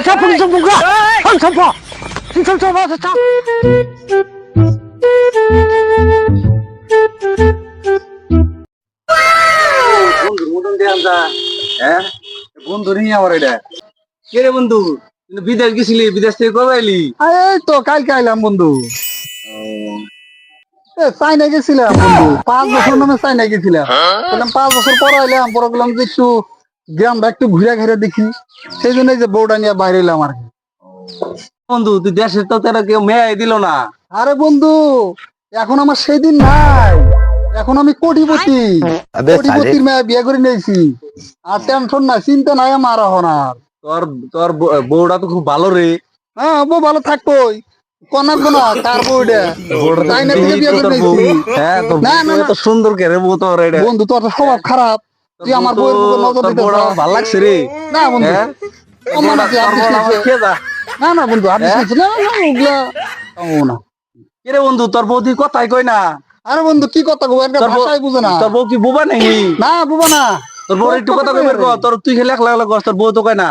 你上碰你上碰哥，碰上碰，你上上碰上上。বন্ধু বন্ধু? বিদেশ গেছিলি বিদেশ থেকে তো কালকে আইলাম বন্ধু। চাইনা গেছিলাম বন্ধু। পাঁচ বছর নামে চাইনা গেছিলাম। পাঁচ বছর পর আইলাম পরে বললাম যে একটু গ্রামটা একটু ঘুরে ঘুরে দেখি। সেই জন্য যে বউটা নিয়ে বাইরে এলাম আর বন্ধু তুই দেশে তো তোরা কেউ মেয়ে দিল না। আরে বন্ধু এখন আমার সেই দিন নাই। এখন আমি কোটিপতি। কোটিপতির মেয়ে বিয়ে করে নিয়েছি। আর টেনশন নাই চিন্তা নাই আমার এখন আর। তোর তোর বউটা তো খুব ভালো রে। হ্যাঁ বউ ভালো থাকবোই। কনাক গোনা কার বউটা। চাইনা থেকে বিয়ে করে তোর নিয়েছি? হ্যাঁ তোর না, না, না। এত সুন্দর কে রে বউ তোর বন্ধু তোর তো স্বভাব খারাপ। তুই আমার বউয়ের উপর নজর দিতে ভালো লাগছে রে। না বন্ধু। হ্যাঁ? না না বন্ধু হ্যাঁ? আর না না ওগুলা না। কিরে বন্ধু তোর বৌদি কথাই কই না। আরে বন্ধু কি কথা কই এর ভাষাই বুঝে না। তোর বউ কি বুবা নেই না বুবা না। তোর বউ একটু কথা কই তোর তুই খেলে একলা একলা তোর বউ তো না।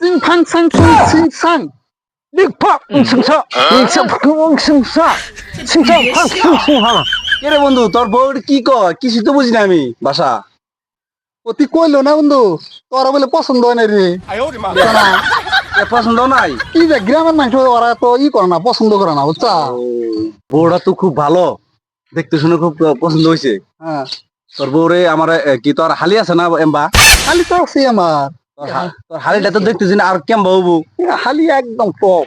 সিং ফাং সাং সিং সিং সাং। ফক সিং সা। সিং সা সিং। সা সিং সা সিং সিং। হা কে রে বন্ধু? তোর বউ কি কয়? কিছু তো বুঝি না আমি। ভাষা অতি কইলো না বন্ধু? তোরা বলে পছন্দ হয় না রে। এ পছন্দ নাই। কি যে গ্রামের মানুষ ওরা তো ই করে না পছন্দ করে না বুঝছা? বউটা তো খুব ভালো। দেখতে শুনে খুব পছন্দ হয়েছে। হ্যাঁ। তোর বউরে আমার কি তোর হালি আছে না এম্বা? খালি তো আছে আমার। তোর হালিটা তো দেখতেছি না আর কেমবা হবু? খালি একদম টপ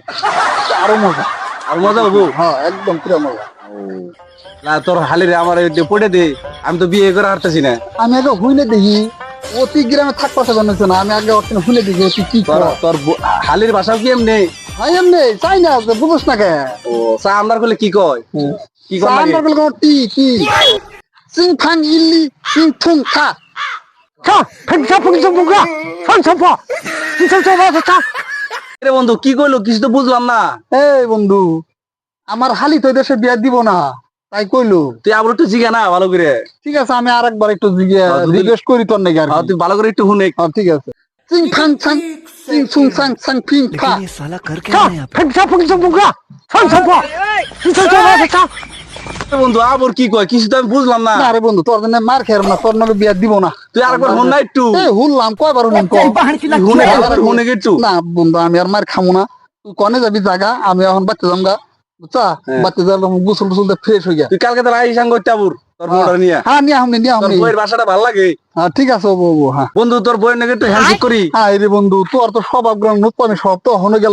আরও মজা। আর মজা হবু? হ্যাঁ একদম প্রিয় মজা। না তোর হালিরে আমার পড়ে দে। আমি তো বিয়ে করে হারতেছি না। আমি আগে হুইনে দেখি অতি গ্রামে থাক পাশে বানাইছো না আমি আগে অর্থ হুইনে দেখি অতি কি তোর হালির বাসাও কি এমনি? হয় এমনি চাই না বুঝছ না কে। ও চা কি কয়? কি কয় আমার করলে টি টি। সিং খাং ইলি সিং থুং খা। খা ফেন খা ফুং। সব ফাং ফান সব কি খা বন্ধু কি কইলো? কিছু তো বুঝলাম না। এই বন্ধু আমার হালি তো দেশে বিয়া দিব না। তাই কইলো। তুই আবার একটু জিগা না ভালো করে। ঠিক আছে আমি আর একবার একটু জিগা হ্যাঁ, জিজ্ঞেস করি তোর নাকি আর হ্যাঁ, তুই ভালো করে একটু শুনে। হ্যাঁ, ঠিক আছে। সিং ফাং চাং সিং সুং সাং সাং ফিং। ফা সালা করকে ফিংসা ফিংসা বুগা ফাং সাং ফা ফিংসা ফিংসা বন্ধু আবার কি কয়? কিছু তো আমি বুঝলাম না। আরে বন্ধু তোর জন্য মার খেয়ে না তোর নামে বিয়া দিব না। তুই আরেকবার হন না একটু। হুললাম কয়বার হুন হুনে একটু না বন্ধু আমি আর মার খামু না। তুই কনে যাবি জায়গা আমি এখন বাচ্চা জামগা। হ্যাঁ। আমি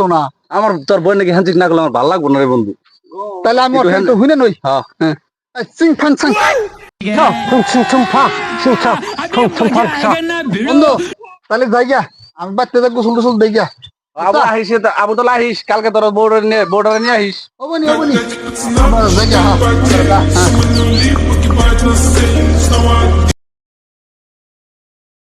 না। আমার তোর বউয়ের নাকি হ্যান্ডশেক না করলে আমার ভালো লাগবে না রে বন্ধু। তাহলে আমি হ্যাঁ। বন্ধু তাহলে যাই গিয়া। আমি বাচ্চাদের গোসল গোসল দেই আবু আহিস আবু তো আহিস কালকে তোর বোর্ডার নিয়ে বউটা নিয়ে আহিস। ওবনি ওবনি আমার হ্যাঁ হ্যাঁ।